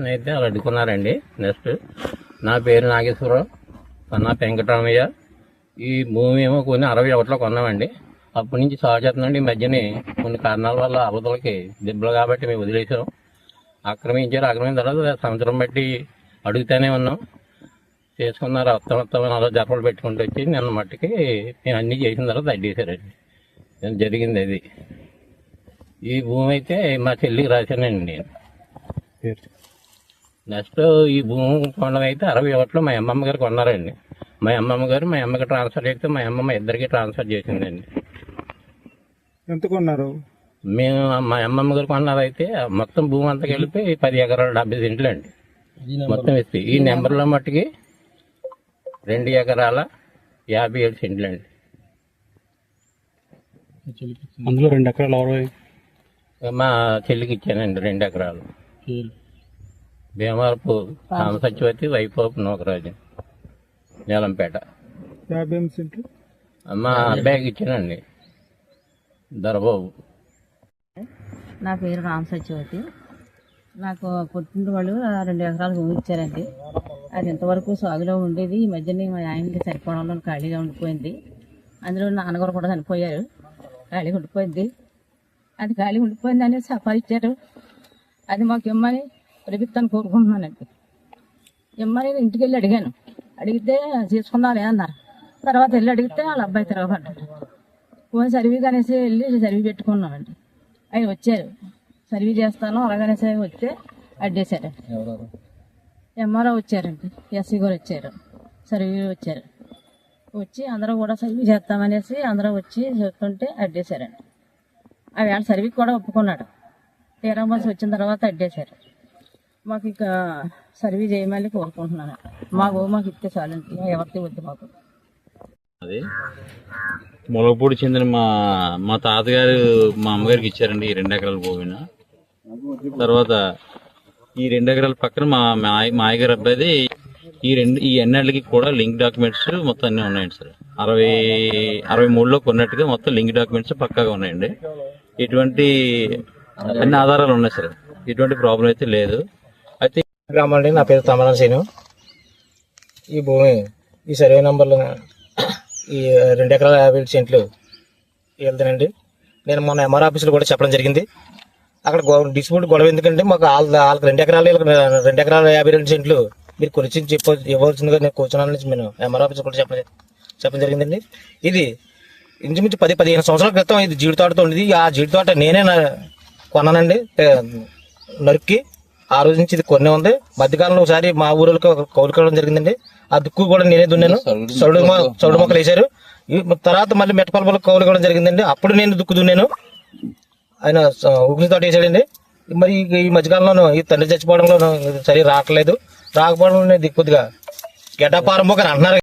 Registration అయితే వాళ్ళు అడ్డుకున్నారండి. Next నా పేరు నాగేశ్వరరావు నా వెంకటరామయ్య. ఈ భూమి ఏమో కొన్ని అరవై ఒకటిలో కొన్నామండి. అప్పటి నుంచి సాగు ఈ మధ్యనే కొన్ని కారణాల వల్ల అవతలకి దెబ్బలు కాబట్టి మేము వదిలేసాం ఆక్రమించారు. ఆక్రమించిన తర్వాత సంవత్సరం బట్టి అడుగుతూనే ఉన్నాం. చేసుకున్నారు. వస్తాం వస్తామని అలా జరపలు పెట్టుకుంటూ వచ్చి నిన్న మట్టుకి నేను అన్నీ చేసిన తర్వాత అడ్డేశారండి. నేను జరిగింది అది. ఈ భూమి అయితే మా చెల్లికి రాశానండి నేను. నెక్స్ట్ ఈ భూమి కొనడం అయితే అరవై ఒకటిలో మా అమ్మమ్మ గారు కొన్నారండి. మా అమ్మమ్మ గారు మా అమ్మకి ట్రాన్స్ఫర్ చేస్తే మా అమ్మమ్మ ఇద్దరికి ట్రాన్స్ఫర్ చేసిందండి. ఎంత కొన్నారు? మేము మా అమ్మమ్మ గారు కొన్నదైతే మొత్తం భూమి అంతా కలిపి పది ఎకరాలు డెబ్బై సెంట్లు అండి మొత్తం ఇస్తే ఈ నెంబర్లో మట్టుకి రెండు ఎకరాల యాభై ఏడు సెంట్లు అండి అందులో రెండు ఎకరాలు అరవై మా చెల్లికి ఇచ్చానండి రెండు ఎకరాలు. భీమవరపు రామసత్యవతి వైపోపు నూకరాజు నీలంపేట. మా అబ్బాయికి ఇచ్చానండి. దొరబాబు. నా పేరు రామ సత్యవతి. నాకు పుట్టిన వాళ్ళు రెండు ఎకరాలు భూమి ఇచ్చారండి. అది ఇంతవరకు సాగులో ఉండేది. ఈ మధ్యనే మా ఆయనకి చనిపోవడంలో ఖాళీగా ఉండిపోయింది. అందులో నాన్నగారు కూడా చనిపోయారు. ఖాళీగా ఉండిపోయింది. అది ఖాళీ ఉండిపోయింది అనేసి సంపాదించారు అది మాకు ఇమ్మని ప్రభుత్వాన్ని కోరుకుంటున్నానండి. ఇమ్మని ఇంటికి వెళ్ళి అడిగాను. అడిగితే తీసుకున్నారే అన్నారు. తర్వాత వెళ్ళి అడిగితే వాళ్ళ అబ్బాయి తిరగబడ్డాడు ఫోన్ సర్వీస్ అనేసి వెళ్ళి సర్వీ పెట్టుకున్నామండి. అవి వచ్చారు. సర్వీ చేస్తాను అలాగనేసి వస్తే అడ్డేశారు. ఎంఆర్ఓ వచ్చారండి. ఎస్సీ గారు వచ్చారు. సర్వీ వచ్చారు. వచ్చి అందరూ కూడా సర్వీ చేస్తామనేసి అందరూ వచ్చి చెప్తుంటే అడ్డేశారండి. ఆ వేళ సర్వీకి కూడా ఒప్పుకున్నాడు. తీరా బస్సు వచ్చిన తర్వాత అడ్డేశారు. మాకు ఇక సర్వీ చేయమని కోరుకుంటున్నాను. మాకు మాకు ఇస్తే చాలండి ఎవరికి వద్దు మాకు. అది? మొలగపూడి చెందిన మా మా తాతగారు మా అమ్మగారికి ఇచ్చారండి ఈ రెండు ఎకరాల భూమిన తర్వాత ఈ రెండు ఎకరాల పక్కన మా మాయ మాయగారు అబ్బాయిది ఈ రెండు ఈ ఎన్నెళ్ళకి కూడా లింక్ డాక్యుమెంట్స్ మొత్తం అన్నీ ఉన్నాయండి సార్. అరవై అరవై మూడులో కొన్నట్టుగా మొత్తం లింక్ డాక్యుమెంట్స్ పక్కాగా ఉన్నాయండి. ఎటువంటి అన్ని ఆధారాలు ఉన్నాయి సార్. ఎటువంటి ప్రాబ్లం అయితే లేదు. అయితే నా పేరు తమరం సేను ఈ భూమి ఈ సర్వే నంబర్లో ఈ రెండు ఎకరాల యాభై సెంట్లు వెళ్తానండి నేను మొన్న ఎంఆర్ ఆఫీసులో కూడా చెప్పడం జరిగింది. అక్కడ డిస్ప్యూట్ గొడవ ఎందుకంటే మాకు వాళ్ళ వాళ్ళకి రెండు ఎకరాలు రెండు ఎకరాల యాభై రెండు సెంట్లు మీరు కొనిచ్చి చెప్ప ఇవ్వాల్సిందిగా నేను కూర్చున్నాను నుంచి నేను ఎంఆర్ ఆఫీస్ కూడా చెప్పడం చెప్పడం జరిగిందండి. ఇది ఇంచుమించు పది పదిహేను సంవత్సరాల క్రితం ఇది జీడి తోటతో ఉండేది. ఆ జీడి తోట నేనే కొన్నానండి. నరుక్కి ఆ రోజు నుంచి ఇది కొన్నే ఉంది. మధ్యకాలంలో ఒకసారి మా ఊరిలో కౌలుకోవడం జరిగిందండి. ఆ దుక్కు కూడా నేనే దున్నాను. మొ- సౌడు మొక్కలు వేశారు. తర్వాత మళ్ళీ మెట్టపలపలు కౌలుకోవడం జరిగిందండి. అప్పుడు నేను దుక్కు దున్నాను. ఆయన ఉగ్ని తోట వేసాడండి మరి ఈ- ఈ మధ్యకాలంలోనూ ఈ తండ్రి చచ్చిపోవడంలో సరి రావట్లేదు. రాకపోవడం కొద్దిగా గడ్డపారం పోకని అంటున్నారు.